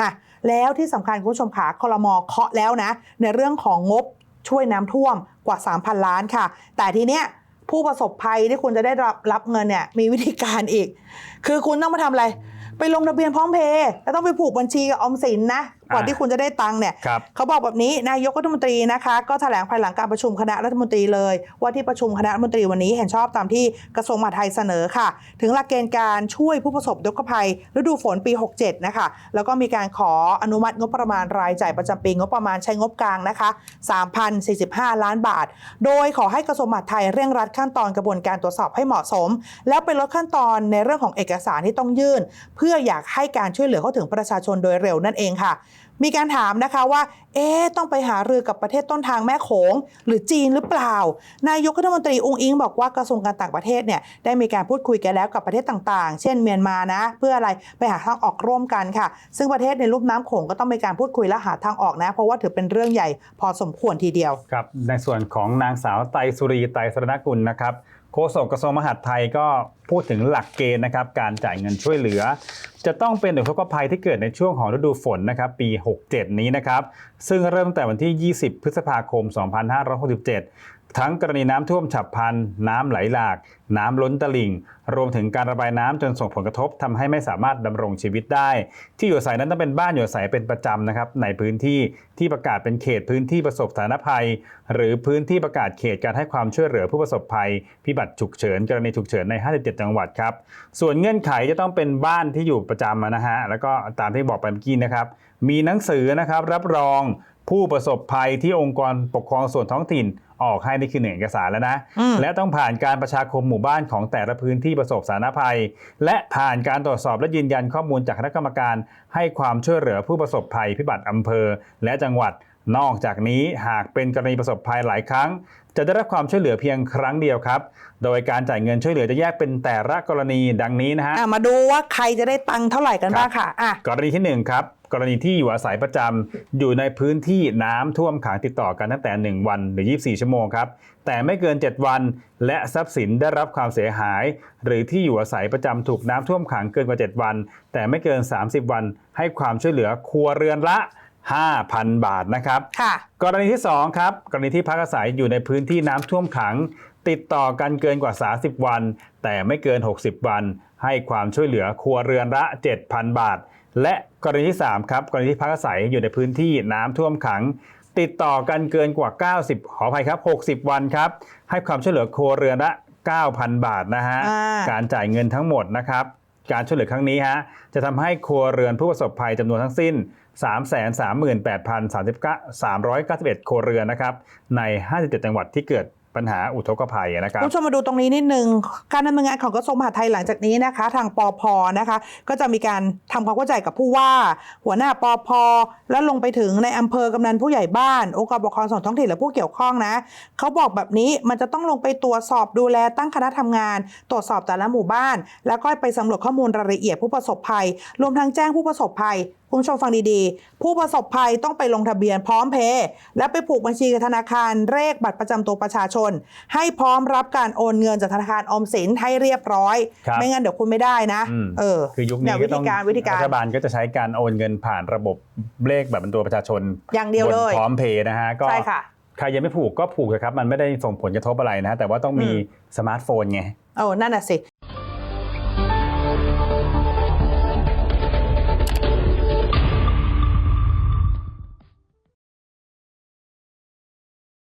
อะแล้วที่สำคัญคุณผู้ชมขาคลมอเคาะแล้วนะ ในเรื่องของงบช่วยน้ำท่วมกว่า 3,000 ล้านค่ะ แต่ทีเนี้ยผู้ประสบภัยที่คุณจะได้รับรับเงินเนี่ยมีวิธีการอีก คือคุณต้องมาทำอะไร ไปลงทะเบียนพร้อมเพย์แล้วต้องไปผูกบัญชีกับออมสินนะ ก่อนอ่าที่คุณจะได้ตังค์เนี่ยครับเขาบอกแบบนี้นายกรัฐมนตรีนะคะก็แถลงภายหลังการประชุมคณะรัฐมนตรีเลย ว่าที่ประชุมคณะรัฐมนตรีวันนี้เห็นชอบตามที่กระทรวงมหาดไทยเสนอค่ะ ถึงหลักเกณฑ์การช่วยผู้ประสบอุทกภัยฤดูฝนปี 67 นะคะ แล้วก็มีการขออนุมัติงบประมาณรายจ่ายประจำปีงบประมาณใช้งบกลางนะคะ3,045 ล้านบาท โดยขอให้กระทรวงมหาดไทยเร่งรัดขั้นตอนกระบวนการตรวจสอบให้เหมาะสม แล้วไปลดขั้นตอนในเรื่องของเอกสารที่ต้องยื่น เพื่ออยากให้การช่วยเหลือเข้าถึงประชาชนโดยเร็วนั่นเองค่ะมีการถามนะคะว่า เอ๊ะต้องไปหารือกับประเทศต้นทางแม่โขง หรือจีนหรือเปล่า นายกรัฐมนตรีองค์อิงบอกว่ากระทรวงการต่างประเทศเนี่ยได้มีการพูดคุยกันแล้วกับประเทศต่างๆ เช่นเมียนมานะ เพื่ออะไรไปหาทางออกร่วมกันค่ะ ซึ่งประเทศในลุ่มน้ำโขงก็ต้องมีการพูดคุยและหาทางออกนะ เพราะว่าถือเป็นเรื่องใหญ่พอสมควรทีเดียว ครับ ในส่วนของนางสาวไตรสุรีไตรสรณกุลนะครับ โฆษกกระทรวงมหาดไทยก็พูดถึงหลักเกณฑ์นะครับการจ่ายเงินช่วยเหลือ จะต้องเป็นอุทกภัยที่เกิดในช่วงของฤดูฝนนะครับปี 67 นี้นะครับซึ่งเริ่มตั้งแต่วันที่ 20 พฤษภาคม 2567 ทั้งกรณีน้ำท่วมฉับพลัน น้ำไหลหลาก น้ำล้นตลิ่ง รวมถึงการระบายน้ำจนส่งผลกระทบทำให้ไม่สามารถดำรงชีวิตได้ ที่อยู่อาศัยนั้นต้องเป็นบ้านอยู่อาศัยเป็นประจำนะครับ ในพื้นที่ที่ประกาศเป็นเขตพื้นที่ประสบสาธารณภัย หรือพื้นที่ประกาศเขตการให้ความช่วยเหลือผู้ประสบภัย พิบัติฉุกเฉิน กรณีฉุกเฉินใน 57 จังหวัดครับ ส่วนเงื่อนไขจะต้องเป็นบ้านที่อยู่ประจำนะฮะแล้วก็ตามที่บอกไปเมื่อกี้นะครับมีหนังสือนะครับรับรอง ผู้ประสบภัยที่องค์กรปกครองส่วนท้องถิ่นออกให้นี่คือหนึ่งเอกสารแล้วนะอืมและต้องผ่านการประชาคมหมู่บ้านของแต่ละพื้นที่ประสบสาธารณภัย และผ่านการตรวจสอบและยืนยันข้อมูลจากคณะกรรมการ ให้ความช่วยเหลือผู้ประสบภัยพิบัติอำเภอ และจังหวัดนอกจากนี้หากเป็นกรณีประสบภัยหลายครั้ง จะได้รับความช่วยเหลือเพียงครั้งเดียวครับ โดยการจ่ายเงินช่วยเหลือจะแยกเป็นแต่ละกรณีดังนี้นะฮะอะมาดูว่าใครจะได้ตังค์เท่าไหร่กันบ้างค่ะอะกรณีที่1ครับ กรณีที่อยู่อาศัยประจำอยู่ในพื้นที่น้ำท่วมขังติดต่อกันตั้งแต่ 1 วันหรือ 24 ชั่วโมงครับแต่ไม่เกิน 7 วัน และทรัพย์สินได้รับความเสียหาย หรือที่อยู่อาศัยประจำถูกน้ำท่วมขังเกินกว่า 7 วัน แต่ไม่เกิน 30 วัน ให้ความช่วยเหลือครัวเรือนละ 5,000 บาทนะครับค่ะกรณีที่2ครับกรณีที่พักอาศัยอยู่ในพื้นที่น้ำท่วมขัง ติดต่อกันเกินกว่า 30 วัน แต่ไม่เกิน 60 วัน ให้ความช่วยเหลือครัวเรือนละ 7,000 บาท และ กรณีที่3ครับกรณีที่พักอาศัยอยู่ในพื้นที่น้ำท่วมขัง ติดต่อกันเกินกว่า 90 ขออภัยครับ 60 วันครับ ให้ความช่วยเหลือครัวเรือนละ 9,000 บาทนะฮะอ่าการจ่ายเงินทั้งหมดนะครับ การช่วยเหลือครั้งนี้ฮะจะทำให้ครัวเรือนผู้ประสบภัยจำนวนทั้งสิ้น 338,391 ครัวเรือนนะครับใน 57 จังหวัดที่เกิด ปัญหาอุทกภัยนะครับคุณผู้ชมมาดูตรงนี้นิดนึง การดำเนินงานของกระทรวงมหาดไทยหลังจากนี้นะคะ ทางปอพนะคะ ก็จะมีการทำความเข้าใจกับผู้ว่า หัวหน้าปอพแล้วลงไปถึงในอำเภอกำนันผู้ใหญ่บ้านองค์กรปกครองส่วนท้องถิ่นและผู้เกี่ยวข้องนะเขาบอกแบบนี้มันจะต้องลงไปตรวจสอบดูแลตั้งคณะทำงาน ตรวจสอบแต่ละหมู่บ้าน แล้วก็ไปสำรวจข้อมูลรายละเอียดผู้ประสบภัย รวมทั้งแจ้งผู้ประสบภัยคุณผู้ชมฟังดีๆ ผู้ประสบภัยต้องไปลงทะเบียนพร้อมเพย์และไปผูกบัญชีกับธนาคารเลขบัตรประจำตัวประชาชน ให้พร้อมรับการโอนเงินจากธนาคารออมสินให้เรียบร้อยครับไม่งั้นเดี๋ยวคุณไม่ได้นะอืมเออคือยุคเนี่นี้ยวิก็ต้ธีองการวิธีการรัฐบาลก็จะใช้การโอนเงินผ่านระบบเลขแบบเป็นตัวประชาชน อย่างเดียวเลยบนพร้อมเพย์นะฮะก็ใช่ค่ะใครยังไม่ผูกก็ผูกเถอะครับมันไม่ได้ส่งผลกระทบอะไรนะฮะแต่ว่าต้องมีอืมสมาร์ทโฟนไงเออนั่นน่ะสิ